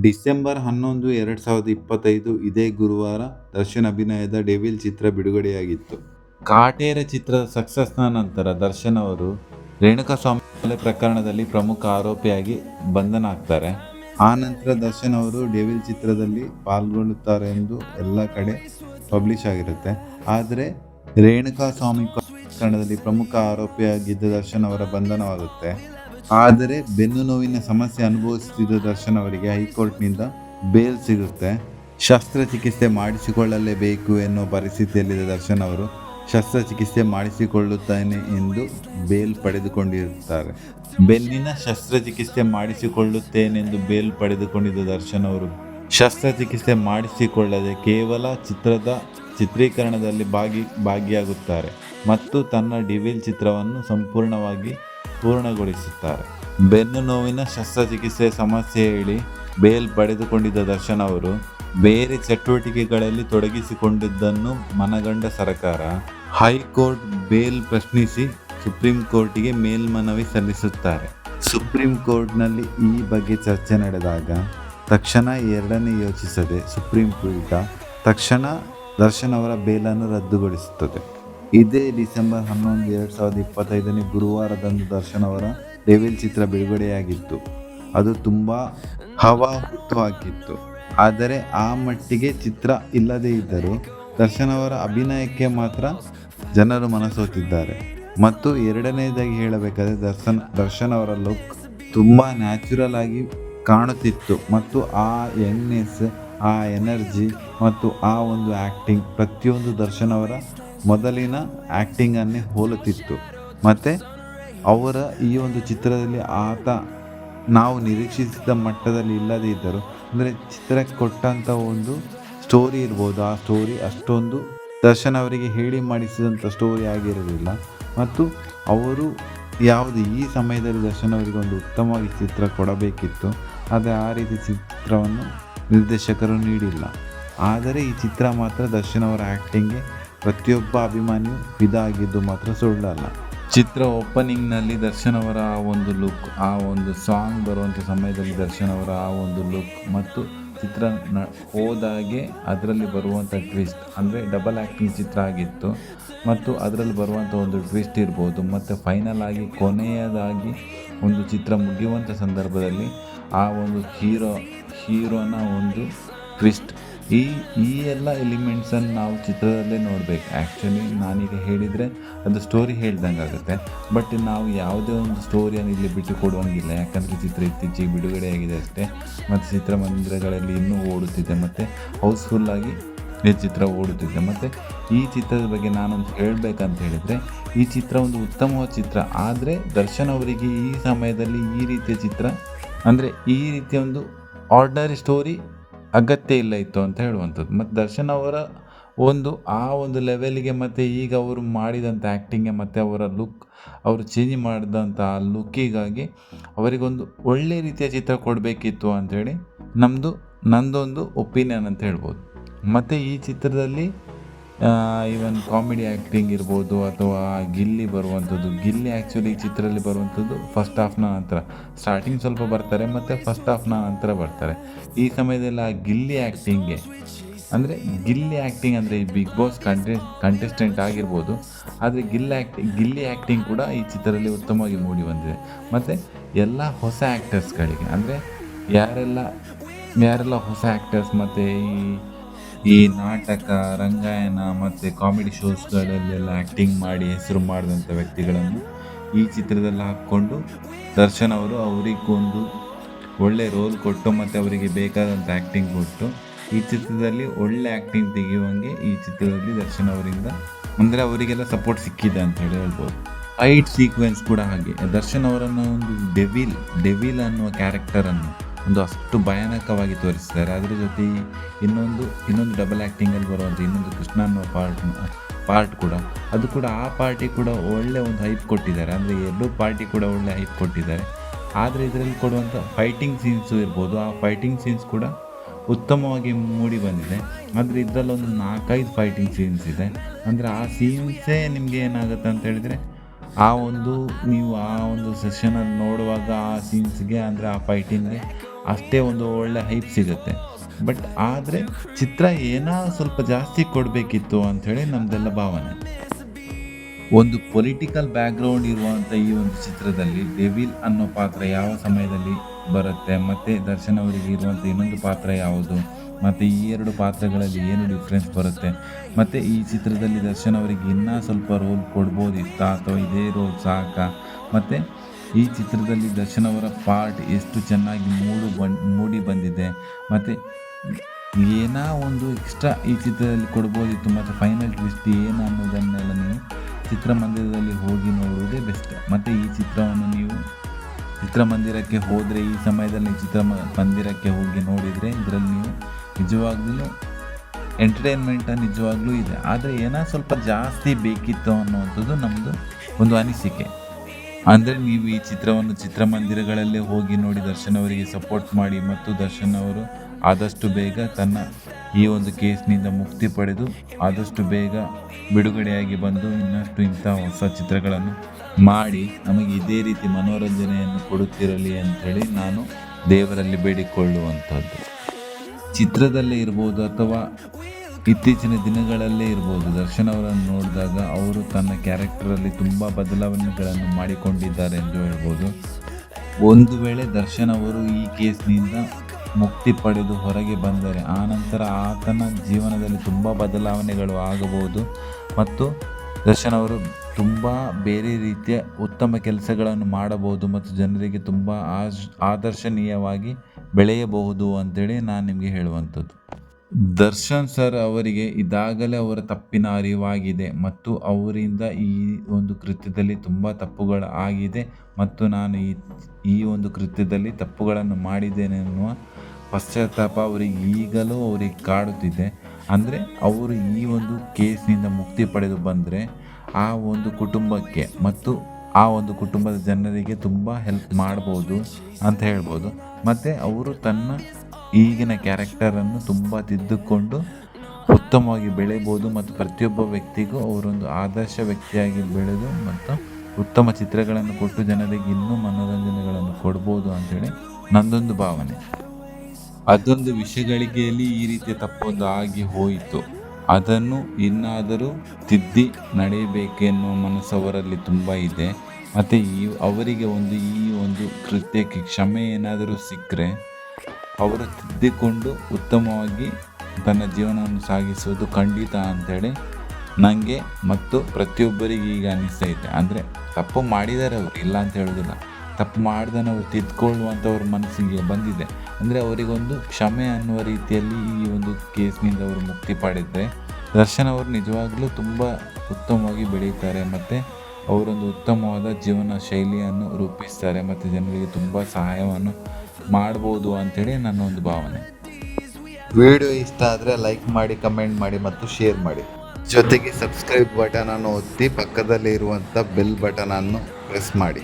December ಹನ್ನೊಂದು, ಎರಡು ಸಾವಿರದ ಇಪ್ಪತ್ತೈದು ಇದೇ ಗುರುವಾರ ದರ್ಶನ್ ಅಭಿನಯದ ಡೆವಿಲ್ ಚಿತ್ರ ಬಿಡುಗಡೆಯಾಗಿತ್ತು. ಕಾಟೇರ ಚಿತ್ರದ ಸಕ್ಸಸ್ನ ನಂತರ ದರ್ಶನ್ ಅವರು ರೇಣುಕಾಸ್ವಾಮಿ ಕೊಲೆ ಪ್ರಕರಣದಲ್ಲಿ ಪ್ರಮುಖ ಆರೋಪಿಯಾಗಿ ಬಂಧನ ಆಗ್ತಾರೆ ಆ ನಂತರ ದರ್ಶನ್ ಅವರು ಡೆವಿಲ್ ಚಿತ್ರದಲ್ಲಿ ಪಾಲ್ಗೊಳ್ಳುತ್ತಾರೆ ಎಂದು ಎಲ್ಲ ಕಡೆ ಪಬ್ಲಿಷ್ ಆಗಿರುತ್ತೆ. ಆದರೆ ರೇಣುಕಾಸ್ವಾಮಿ ಪ್ರಕರಣದಲ್ಲಿ ಪ್ರಮುಖ ಆರೋಪಿಯಾಗಿದ್ದ ದರ್ಶನ್ ಅವರ ಬಂಧನವಾಗುತ್ತೆ. ಆದರೆ ಬೆನ್ನು ನೋವಿನ ಸಮಸ್ಯೆ ಅನುಭವಿಸುತ್ತಿದ್ದ ದರ್ಶನ್ ಅವರಿಗೆ ಹೈಕೋರ್ಟ್ನಿಂದ ಬೇಲ್ ಸಿಗುತ್ತೆ. ಶಸ್ತ್ರಚಿಕಿತ್ಸೆ ಮಾಡಿಸಿಕೊಳ್ಳಲೇಬೇಕು ಎನ್ನುವ ಪರಿಸ್ಥಿತಿಯಲ್ಲಿದ್ದ ದರ್ಶನ್ ಅವರು ಶಸ್ತ್ರಚಿಕಿತ್ಸೆ ಮಾಡಿಸಿಕೊಳ್ಳುತ್ತೇನೆ ಎಂದು ಬೇಲ್ ಪಡೆದುಕೊಂಡಿರುತ್ತಾರೆ. ಬೆನ್ನಿನ ಶಸ್ತ್ರಚಿಕಿತ್ಸೆ ಮಾಡಿಸಿಕೊಳ್ಳುತ್ತೇನೆಂದು ಬೇಲ್ ಪಡೆದುಕೊಂಡಿದ್ದ ದರ್ಶನ್ ಅವರು ಶಸ್ತ್ರಚಿಕಿತ್ಸೆ ಮಾಡಿಸಿಕೊಳ್ಳದೆ ಕೇವಲ ಚಿತ್ರದ ಚಿತ್ರೀಕರಣದಲ್ಲಿ ಭಾಗಿ ಭಾಗಿಯಾಗುತ್ತಾರೆ ಮತ್ತು ತನ್ನ ಡಿವಿಲ್ ಚಿತ್ರವನ್ನು ಸಂಪೂರ್ಣವಾಗಿ ಪೂರ್ಣಗೊಳಿಸುತ್ತಾರೆ. ಬೆನ್ನು ನೋವಿನ ಶಸ್ತ್ರಚಿಕಿತ್ಸೆ ಸಮಸ್ಯೆ ಹೇಳಿ ಬೇಲ್ ಪಡೆದುಕೊಂಡಿದ್ದ ದರ್ಶನ್ ಅವರು ಬೇರೆ ಚಟುವಟಿಕೆಗಳಲ್ಲಿ ತೊಡಗಿಸಿಕೊಂಡಿದ್ದನ್ನು ಮನಗಂಡ ಸರ್ಕಾರ ಹೈಕೋರ್ಟ್ ಬೇಲ್ ಪ್ರಶ್ನಿಸಿ ಸುಪ್ರೀಂ ಕೋರ್ಟಿಗೆ ಮೇಲ್ಮನವಿ ಸಲ್ಲಿಸುತ್ತಾರೆ. ಸುಪ್ರೀಂ ಕೋರ್ಟ್ನಲ್ಲಿ ಈ ಬಗ್ಗೆ ಚರ್ಚೆ ನಡೆದಾಗ ತಕ್ಷಣ ಎರಡನೇ ಯೋಚಿಸದೆ ಸುಪ್ರೀಂ ಕೋರ್ಟ ತಕ್ಷಣ ದರ್ಶನ್ ಅವರ ಬೇಲನ್ನು ರದ್ದುಗೊಳಿಸುತ್ತದೆ. ಇದೇ ಡಿಸೆಂಬರ್ ಹನ್ನೊಂದು, ಎರಡು ಸಾವಿರದ ಇಪ್ಪತ್ತೈದನೇ ಗುರುವಾರದಂದು ದರ್ಶನ್ ಅವರ ಡೆವಿಲ್ ಚಿತ್ರ ಬಿಡುಗಡೆಯಾಗಿತ್ತು. ಅದು ತುಂಬ ಹವಾ ಹುಟ್ಟು ಆದರೆ ಆ ಮಟ್ಟಿಗೆ ಚಿತ್ರ ಇಲ್ಲದೇ ಇದ್ದರೂ ದರ್ಶನ್ ಅವರ ಅಭಿನಯಕ್ಕೆ ಮಾತ್ರ ಜನರು ಮನಸೋತಿದ್ದಾರೆ. ಮತ್ತು ಎರಡನೇದಾಗಿ ಹೇಳಬೇಕಾದ್ರೆ ದರ್ಶನ್ ದರ್ಶನ್ ಅವರ ಲುಕ್ ತುಂಬ ನ್ಯಾಚುರಲ್ ಆಗಿ ಕಾಣುತ್ತಿತ್ತು. ಮತ್ತು ಆ ಯಂಗ್ನೆಸ್ ಆ ಎನರ್ಜಿ ಮತ್ತು ಆ ಒಂದು ಆ್ಯಕ್ಟಿಂಗ್ ಪ್ರತಿಯೊಂದು ದರ್ಶನ್ ಅವರ ಮೊದಲಿನ ಆ್ಯಕ್ಟಿಂಗನ್ನೇ ಹೋಲುತ್ತಿತ್ತು. ಮತ್ತು ಅವರ ಈ ಒಂದು ಚಿತ್ರದಲ್ಲಿ ಆತ ನಾವು ನಿರೀಕ್ಷಿಸಿದ ಮಟ್ಟದಲ್ಲಿ ಇಲ್ಲದೇ ಇದ್ದರು. ಅಂದರೆ ಚಿತ್ರಕ್ಕೆ ಕೊಟ್ಟಂಥ ಒಂದು ಸ್ಟೋರಿ ಇರ್ಬೋದು. ಆ ಸ್ಟೋರಿ ಅಷ್ಟೊಂದು ದರ್ಶನ್ ಅವರಿಗೆ ಹೇಳಿ ಮಾಡಿಸಿದಂಥ ಸ್ಟೋರಿ ಆಗಿರಲಿಲ್ಲ. ಮತ್ತು ಅವರು ಯಾವುದು ಈ ಸಮಯದಲ್ಲಿ ದರ್ಶನ್ ಅವರಿಗೆ ಒಂದು ಉತ್ತಮವಾಗಿ ಚಿತ್ರ ಕೊಡಬೇಕಿತ್ತು ಆದರೆ ಆ ರೀತಿ ಚಿತ್ರವನ್ನು ನಿರ್ದೇಶಕರು ನೀಡಿಲ್ಲ. ಆದರೆ ಈ ಚಿತ್ರ ಮಾತ್ರ ದರ್ಶನ್ ಅವರ ಆ್ಯಕ್ಟಿಂಗ್ಗೆ ಪ್ರತಿಯೊಬ್ಬ ಅಭಿಮಾನಿಯು ಇದಾಗಿದ್ದು ಮಾತ್ರ ಸುಳ್ಳಲ್ಲ. ಚಿತ್ರ ಓಪನಿಂಗ್ನಲ್ಲಿ ದರ್ಶನ್ ಅವರ ಆ ಒಂದು ಲುಕ್ ಆ ಒಂದು ಸಾಂಗ್ ಬರುವಂಥ ಸಮಯದಲ್ಲಿ ದರ್ಶನ್ ಅವರ ಆ ಒಂದು ಲುಕ್ ಮತ್ತು ಚಿತ್ರ ನ, ಹೋದಾಗೆ ಅದರಲ್ಲಿ ಬರುವಂಥ ಟ್ವಿಸ್ಟ್ ಅಂದರೆ ಡಬಲ್ ಆ್ಯಕ್ಟಿಂಗ್ ಚಿತ್ರ ಆಗಿತ್ತು. ಮತ್ತು ಅದರಲ್ಲಿ ಬರುವಂಥ ಒಂದು ಟ್ವಿಸ್ಟ್ ಇರ್ಬೋದು, ಮತ್ತು ಫೈನಲ್ ಆಗಿ ಕೊನೆಯದಾಗಿ ಒಂದು ಚಿತ್ರ ಮುಗಿಯುವಂಥ ಸಂದರ್ಭದಲ್ಲಿ ಆ ಒಂದು ಹೀರೋ ಹೀರೋನ ಒಂದು ಟ್ವಿಸ್ಟ್ ಈ ಈ ಎಲ್ಲ ಎಲಿಮೆಂಟ್ಸನ್ನು ನಾವು ಚಿತ್ರದಲ್ಲೇ ನೋಡಬೇಕು. ಆ್ಯಕ್ಚುಲಿ ನಾನೀಗ ಹೇಳಿದರೆ ಅದು ಸ್ಟೋರಿ ಹೇಳ್ದಂಗೆ ಆಗುತ್ತೆ. ಬಟ್ ನಾವು ಯಾವುದೇ ಒಂದು ಸ್ಟೋರಿಯನ್ನು ಇಲ್ಲಿ ಬಿಟ್ಟು ಕೊಡುವಂಗಿಲ್ಲ. ಯಾಕಂದರೆ ಚಿತ್ರ ಇತ್ತೀಚೆಗೆ ಬಿಡುಗಡೆಯಾಗಿದೆ ಅಷ್ಟೇ. ಮತ್ತು ಚಿತ್ರಮಂದಿರಗಳಲ್ಲಿ ಇನ್ನೂ ಓಡುತ್ತಿದೆ. ಮತ್ತು ಹೌಸ್ಫುಲ್ಲಾಗಿ ಈ ಚಿತ್ರ ಓಡುತ್ತಿದೆ. ಮತ್ತು ಈ ಚಿತ್ರದ ಬಗ್ಗೆ ನಾನೊಂದು ಹೇಳಬೇಕಂತ ಹೇಳಿದರೆ, ಈ ಚಿತ್ರ ಒಂದು ಉತ್ತಮವಾದ ಚಿತ್ರ. ಆದರೆ ದರ್ಶನ್ ಅವರಿಗೆ ಈ ಸಮಯದಲ್ಲಿ ಈ ರೀತಿಯ ಚಿತ್ರ, ಅಂದರೆ ಈ ರೀತಿಯ ಒಂದು ಆರ್ಡಿನರಿ ಸ್ಟೋರಿ ಅಗತ್ಯ ಇಲ್ಲ ಇತ್ತು ಅಂತ ಹೇಳುವಂಥದ್ದು. ಮತ್ತು ದರ್ಶನ್ ಅವರ ಒಂದು ಆ ಒಂದು ಲೆವೆಲ್ಗೆ ಮತ್ತು ಈಗ ಅವರು ಮಾಡಿದಂಥ ಆ್ಯಕ್ಟಿಂಗೆ ಮತ್ತು ಅವರ ಲುಕ್ ಅವರು ಚೇಂಜ್ ಮಾಡಿದಂಥ ಆ ಲುಕ್ಕಿಗಾಗಿ ಅವರಿಗೊಂದು ಒಳ್ಳೆ ರೀತಿಯ ಚಿತ್ರ ಕೊಡಬೇಕಿತ್ತು ಅಂಥೇಳಿ ನಮ್ಮದು ನಂದೊಂದು ಒಪಿನಿಯನ್ ಅಂತ ಹೇಳ್ಬೋದು. ಮತ್ತು ಈ ಚಿತ್ರದಲ್ಲಿ ಈವನ್ ಕಾಮಿಡಿ ಆ್ಯಕ್ಟಿಂಗ್ ಇರ್ಬೋದು ಅಥವಾ ಗಿಲ್ಲಿ ಬರುವಂಥದ್ದು. ಗಿಲ್ಲಿ ಆ್ಯಕ್ಚುಲಿ ಚಿತ್ರದಲ್ಲಿ ಬರುವಂಥದ್ದು ಫಸ್ಟ್ ಹಾಫ್ನ ನಂತರ. ಸ್ಟಾರ್ಟಿಂಗ್ ಸ್ವಲ್ಪ ಬರ್ತಾರೆ, ಮತ್ತು ಫಸ್ಟ್ ಹಾಫ್ನ ನಂತರ ಬರ್ತಾರೆ. ಈ ಸಮಯದಲ್ಲಿ ಆ ಗಿಲ್ಲಿ ಆ್ಯಕ್ಟಿಂಗ್ಗೆ ಅಂದರೆ ಗಿಲ್ಲಿ ಆ್ಯಕ್ಟಿಂಗ್ ಅಂದರೆ ಈ ಬಿಗ್ ಬಾಸ್ ಕಂಟೆ ಕಂಟೆಸ್ಟೆಂಟ್ ಆಗಿರ್ಬೋದು. ಆದರೆ ಗಿಲ್ಲಿ ಆ್ಯಕ್ಟಿಂಗ್ ಗಿಲ್ಲಿ ಆ್ಯಕ್ಟಿಂಗ್ ಕೂಡ ಈ ಚಿತ್ರದಲ್ಲಿ ಉತ್ತಮವಾಗಿ ಮೂಡಿ ಬಂದಿದೆ. ಮತ್ತು ಎಲ್ಲ ಹೊಸ ಆ್ಯಕ್ಟರ್ಸ್ಗಳಿಗೆ ಅಂದರೆ ಯಾರೆಲ್ಲ ಯಾರೆಲ್ಲ ಹೊಸ ಆ್ಯಕ್ಟರ್ಸ್ ಮತ್ತು ಈ ಈ ನಾಟಕ, ರಂಗಾಯಣ ಮತ್ತು ಕಾಮಿಡಿ ಶೋಸ್ಗಳಲ್ಲೆಲ್ಲ ಆ್ಯಕ್ಟಿಂಗ್ ಮಾಡಿ ಹೆಸರು ಮಾಡಿದಂಥ ವ್ಯಕ್ತಿಗಳನ್ನು ಈ ಚಿತ್ರದಲ್ಲಿ ಹಾಕ್ಕೊಂಡು ದರ್ಶನ್ ಅವರು ಅವರಿಗೊಂದು ಒಳ್ಳೆ ರೋಲ್ ಕೊಟ್ಟು ಮತ್ತು ಅವರಿಗೆ ಬೇಕಾದಂಥ ಆ್ಯಕ್ಟಿಂಗ್ ಕೊಟ್ಟು ಈ ಚಿತ್ರದಲ್ಲಿ ಒಳ್ಳೆ ಆ್ಯಕ್ಟಿಂಗ್ ತೆಗೆಯುವಂಗೆ ಈ ಚಿತ್ರದಲ್ಲಿ ದರ್ಶನ್ ಅವರಿಂದ ಅಂದರೆ ಅವರಿಗೆಲ್ಲ ಸಪೋರ್ಟ್ ಸಿಕ್ಕಿದೆ ಅಂತ ಹೇಳಿ ಹೇಳ್ಬೋದು. ಐಟ್ ಸೀಕ್ವೆನ್ಸ್ ಕೂಡ ಹಾಗೆ. ದರ್ಶನ್ ಅವರನ್ನು ಒಂದು ಡೆವಿಲ್ ಡೆವಿಲ್ ಅನ್ನುವ ಕ್ಯಾರೆಕ್ಟರನ್ನು ಒಂದು ಅಷ್ಟು ಭಯಾನಕವಾಗಿ ತೋರಿಸಿದ್ದಾರೆ. ಅದರ ಜೊತೆ ಇನ್ನೊಂದು ಇನ್ನೊಂದು ಡಬಲ್ ಆ್ಯಕ್ಟಿಂಗಲ್ಲಿ ಬರುವಂಥ ಇನ್ನೊಂದು ಕೃಷ್ಣ ಅನ್ನೋ ಪಾರ್ಟ್ ಪಾರ್ಟ್ ಕೂಡ. ಅದು ಕೂಡ ಆ ಪಾರ್ಟಿ ಕೂಡ ಒಳ್ಳೆ ಒಂದು ಹೈಪ್ ಕೊಟ್ಟಿದ್ದಾರೆ. ಅಂದರೆ ಎರಡೂ ಪಾರ್ಟಿ ಕೂಡ ಒಳ್ಳೆ ಹೈಪ್ ಕೊಟ್ಟಿದ್ದಾರೆ. ಆದರೆ ಇದರಲ್ಲಿ ಕೊಡುವಂಥ ಫೈಟಿಂಗ್ ಸೀನ್ಸು ಇರ್ಬೋದು. ಆ ಫೈಟಿಂಗ್ ಸೀನ್ಸ್ ಕೂಡ ಉತ್ತಮವಾಗಿ ಮೂಡಿ ಬಂದಿದೆ. ಆದರೆ ಇದರಲ್ಲೊಂದು ನಾಲ್ಕೈದು ಫೈಟಿಂಗ್ ಸೀನ್ಸ್ ಇದೆ. ಅಂದರೆ ಆ ಸೀನ್ಸೇ ನಿಮಗೆ ಏನಾಗುತ್ತೆ ಅಂತ ಹೇಳಿದರೆ, ಆ ಒಂದು ನೀವು ಆ ಒಂದು ಸೆಷನಲ್ಲಿ ನೋಡುವಾಗ ಆ ಸೀನ್ಸ್ಗೆ ಅಂದರೆ ಆ ಫೈಟಿಂಗ್ಗೆ ಅಷ್ಟೇ ಒಂದು ಒಳ್ಳೆ ಹೈಪ್ ಸಿಗುತ್ತೆ. ಬಟ್ ಆದರೆ ಚಿತ್ರ ಏನೋ ಸ್ವಲ್ಪ ಜಾಸ್ತಿ ಕೊಡಬೇಕಿತ್ತು ಅಂಥೇಳಿ ನಮ್ಮದೆಲ್ಲ ಭಾವನೆ. ಒಂದು ಪೊಲಿಟಿಕಲ್ ಬ್ಯಾಕ್ಗ್ರೌಂಡ್ ಇರುವಂಥ ಈ ಒಂದು ಚಿತ್ರದಲ್ಲಿ ಡೆವಿಲ್ ಅನ್ನೋ ಪಾತ್ರ ಯಾವ ಸಮಯದಲ್ಲಿ ಬರುತ್ತೆ, ಮತ್ತು ದರ್ಶನ್ ಅವರಿಗೆ ಇರುವಂಥ ಇನ್ನೊಂದು ಪಾತ್ರ ಯಾವುದು, ಮತ್ತು ಈ ಎರಡು ಪಾತ್ರಗಳಲ್ಲಿ ಏನು ಡಿಫ್ರೆನ್ಸ್ ಬರುತ್ತೆ, ಮತ್ತು ಈ ಚಿತ್ರದಲ್ಲಿ ದರ್ಶನ್ ಅವರಿಗೆ ಇನ್ನೂ ಸ್ವಲ್ಪ ರೋಲ್ ಕೊಡ್ಬೋದಿತ್ತಾ ಅಥವಾ ಇದೇ ರೋಲ್ ಸಾಕಾ, ಮತ್ತು ಈ ಚಿತ್ರದಲ್ಲಿ ದರ್ಶನ್ ಅವರ ಪಾರ್ಟ್ ಎಷ್ಟು ಚೆನ್ನಾಗಿ ಮೂಡು ಬನ್ ಮೂಡಿ ಬಂದಿದೆ. ಮತ್ತು ಏನೋ ಒಂದು ಎಕ್ಸ್ಟ್ರಾ ಈ ಚಿತ್ರದಲ್ಲಿ ಕೊಡ್ಬೋದಿತ್ತು ಮತ್ತು ಫೈನಲ್ ಟ್ವಿಸ್ಟ್ ಏನು ಅನ್ನೋದನ್ನೆಲ್ಲ ನೀವು ಚಿತ್ರಮಂದಿರದಲ್ಲಿ ಹೋಗಿ ನೋಡುವುದೇ ಬೆಸ್ಟ್ ಮತ್ತು ಈ ಚಿತ್ರವನ್ನು ನೀವು ಚಿತ್ರಮಂದಿರಕ್ಕೆ ಹೋದರೆ, ಈ ಸಮಯದಲ್ಲಿ ಚಿತ್ರ ಮಂದಿರಕ್ಕೆ ಹೋಗಿ ನೋಡಿದರೆ ಇದರಲ್ಲಿ ನೀವು ನಿಜವಾಗ್ಲೂ ಎಂಟರ್ಟೈನ್ಮೆಂಟ ನಿಜವಾಗ್ಲೂ ಇದೆ. ಆದರೆ ಏನೋ ಸ್ವಲ್ಪ ಜಾಸ್ತಿ ಬೇಕಿತ್ತು ಅನ್ನುವಂಥದ್ದು ನಮ್ಮದು ಒಂದು ಅನಿಸಿಕೆ. ಅಂದರೆ ನೀವು ಈ ಚಿತ್ರವನ್ನು ಚಿತ್ರಮಂದಿರಗಳಲ್ಲೇ ಹೋಗಿ ನೋಡಿ ದರ್ಶನ್ ಅವರಿಗೆ ಸಪೋರ್ಟ್ ಮಾಡಿ ಮತ್ತು ದರ್ಶನ್ ಅವರು ಆದಷ್ಟು ಬೇಗ ತನ್ನ ಈ ಒಂದು ಕೇಸ್ನಿಂದ ಮುಕ್ತಿ ಪಡೆದು ಆದಷ್ಟು ಬೇಗ ಬಿಡುಗಡೆಯಾಗಿ ಬಂದು ಇನ್ನಷ್ಟು ಇಂಥ ಹೊಸ ಚಿತ್ರಗಳನ್ನು ಮಾಡಿ ನಮಗೆ ಇದೇ ರೀತಿ ಮನೋರಂಜನೆಯನ್ನು ಕೊಡುತ್ತಿರಲಿ ಅಂಥೇಳಿ ನಾನು ದೇವರಲ್ಲಿ ಬೇಡಿಕೊಳ್ಳುವಂಥದ್ದು. ಚಿತ್ರದಲ್ಲೇ ಇರ್ಬೋದು ಅಥವಾ ಇತ್ತೀಚಿನ ದಿನಗಳಲ್ಲೇ ಇರ್ಬೋದು. ದರ್ಶನ್ ಅವರನ್ನು ನೋಡಿದಾಗ ಅವರು ತನ್ನ ಕ್ಯಾರೆಕ್ಟರಲ್ಲಿ ತುಂಬ ಬದಲಾವಣೆಗಳನ್ನು ಮಾಡಿಕೊಂಡಿದ್ದಾರೆ ಎಂದು ಹೇಳ್ಬೋದು. ಒಂದು ವೇಳೆ ದರ್ಶನ್ ಅವರು ಈ ಕೇಸ್ನಿಂದ ಮುಕ್ತಿ ಪಡೆದು ಹೊರಗೆ ಬಂದರೆ ಆನಂತರ ಆತನ ಜೀವನದಲ್ಲಿ ತುಂಬ ಬದಲಾವಣೆಗಳು ಆಗಬಹುದು ಮತ್ತು ದರ್ಶನ್ ಅವರು ತುಂಬ ಬೇರೆ ರೀತಿಯ ಉತ್ತಮ ಕೆಲಸಗಳನ್ನು ಮಾಡಬಹುದು ಮತ್ತು ಜನರಿಗೆ ತುಂಬ ಆದರ್ಶನೀಯವಾಗಿ ಬೆಳೆಯಬಹುದು ಅಂತೇಳಿ ನಾನು ನಿಮಗೆ ಹೇಳುವಂಥದ್ದು. ದರ್ಶನ್ ಸರ್ ಅವರಿಗೆ ಇದಾಗಲೇ ಅವರ ತಪ್ಪಿನ ಅರಿವಾಗಿದೆ ಮತ್ತು ಅವರಿಂದ ಈ ಒಂದು ಕೃತ್ಯದಲ್ಲಿ ತುಂಬ ತಪ್ಪುಗಳು ಆಗಿದೆ ಮತ್ತು ನಾನು ಈ ಈ ಒಂದು ಕೃತ್ಯದಲ್ಲಿ ತಪ್ಪುಗಳನ್ನು ಮಾಡಿದ್ದೇನೆ ಎನ್ನುವ ಪಶ್ಚಾತ್ತಾಪ ಅವರಿಗೆ ಈಗಲೂ ಅವರಿಗೆ ಕಾಡುತ್ತಿದೆ. ಅಂದರೆ ಅವರು ಈ ಒಂದು ಕೇಸ್ನಿಂದ ಮುಕ್ತಿ ಪಡೆದು ಬಂದರೆ ಆ ಒಂದು ಕುಟುಂಬಕ್ಕೆ ಮತ್ತು ಆ ಒಂದು ಕುಟುಂಬದ ಜನರಿಗೆ ತುಂಬ ಹೆಲ್ಪ್ ಮಾಡ್ಬೋದು ಅಂತ ಹೇಳ್ಬೋದು. ಮತ್ತು ಅವರು ತನ್ನ ಈಗಿನ ಕ್ಯಾರೆಕ್ಟರನ್ನು ತುಂಬ ತಿದ್ದುಕೊಂಡು ಉತ್ತಮವಾಗಿ ಬೆಳೆಬೋದು ಮತ್ತು ಪ್ರತಿಯೊಬ್ಬ ವ್ಯಕ್ತಿಗೂ ಅವರೊಂದು ಆದರ್ಶ ವ್ಯಕ್ತಿಯಾಗಿ ಬೆಳೆದು ಮತ್ತು ಉತ್ತಮ ಚಿತ್ರಗಳನ್ನು ಕೊಟ್ಟು ಜನರಿಗೆ ಇನ್ನೂ ಮನೋರಂಜನೆಗಳನ್ನು ಕೊಡ್ಬೋದು ಅಂಥೇಳಿ ನಂದೊಂದು ಭಾವನೆ. ಅದೊಂದು ವಿಷಯಗಳಿಗೆಯಲ್ಲಿ ಈ ರೀತಿಯ ತಪ್ಪೊಂದು ಆಗಿ ಹೋಯಿತು. ಅದನ್ನು ಇನ್ನಾದರೂ ತಿದ್ದಿ ನಡೆಯಬೇಕೆನ್ನುವ ಮನಸ್ಸು ಅವರಲ್ಲಿ ತುಂಬ ಇದೆ. ಮತ್ತು ಈ ಅವರಿಗೆ ಒಂದು ಈ ಒಂದು ಕೃತ್ಯಕ್ಕೆ ಕ್ಷಮೆ ಏನಾದರೂ ಸಿಕ್ಕರೆ ಅವರು ತಿದ್ದಿಕೊಂಡು ಉತ್ತಮವಾಗಿ ತನ್ನ ಜೀವನವನ್ನು ಸಾಗಿಸುವುದು ಖಂಡಿತ ಅಂಥೇಳಿ ನನಗೆ ಮತ್ತು ಪ್ರತಿಯೊಬ್ಬರಿಗೆ ಈಗ ಇದೆ ಅಂದರೆ ತಪ್ಪು ಮಾಡಿದ್ದಾರೆ ಅವರು, ಇಲ್ಲ ಅಂತ ಹೇಳೋದಿಲ್ಲ. ತಪ್ಪು ಮಾಡ್ದನ್ನು ಅವ್ರು ತಿದ್ಕೊಳ್ಳುವಂಥವ್ರ ಮನಸ್ಸಿಗೆ ಬಂದಿದೆ. ಅಂದರೆ ಅವರಿಗೊಂದು ಕ್ಷಮೆ ಅನ್ನುವ ರೀತಿಯಲ್ಲಿ ಈ ಒಂದು ಕೇಸ್ನಿಂದ ಅವರು ಮುಕ್ತಿ ಪಡೆದರೆ ದರ್ಶನ್ ಅವರು ನಿಜವಾಗ್ಲೂ ತುಂಬ ಉತ್ತಮವಾಗಿ ಬೆಳೀತಾರೆ ಮತ್ತು ಅವರೊಂದು ಉತ್ತಮವಾದ ಜೀವನ ಶೈಲಿಯನ್ನು ರೂಪಿಸ್ತಾರೆ ಮತ್ತು ಜನರಿಗೆ ತುಂಬ ಸಹಾಯವನ್ನು ಮಾಡ್ಬೋದು ಅಂಥೇಳಿ ನನ್ನ ಒಂದು ಭಾವನೆ. ವಿಡಿಯೋ ಇಷ್ಟ ಆದರೆ ಲೈಕ್ ಮಾಡಿ ಕಮೆಂಟ್ ಮಾಡಿ ಮತ್ತು ಶೇರ್ ಮಾಡಿ. ಜೊತೆಗೆ ಸಬ್ಸ್ಕ್ರೈಬ್ ಬಟನನ್ನು ಒತ್ತಿ ಪಕ್ಕದಲ್ಲಿ ಇರುವಂಥ ಬೆಲ್ ಬಟನನ್ನು ಪ್ರೆಸ್ ಮಾಡಿ.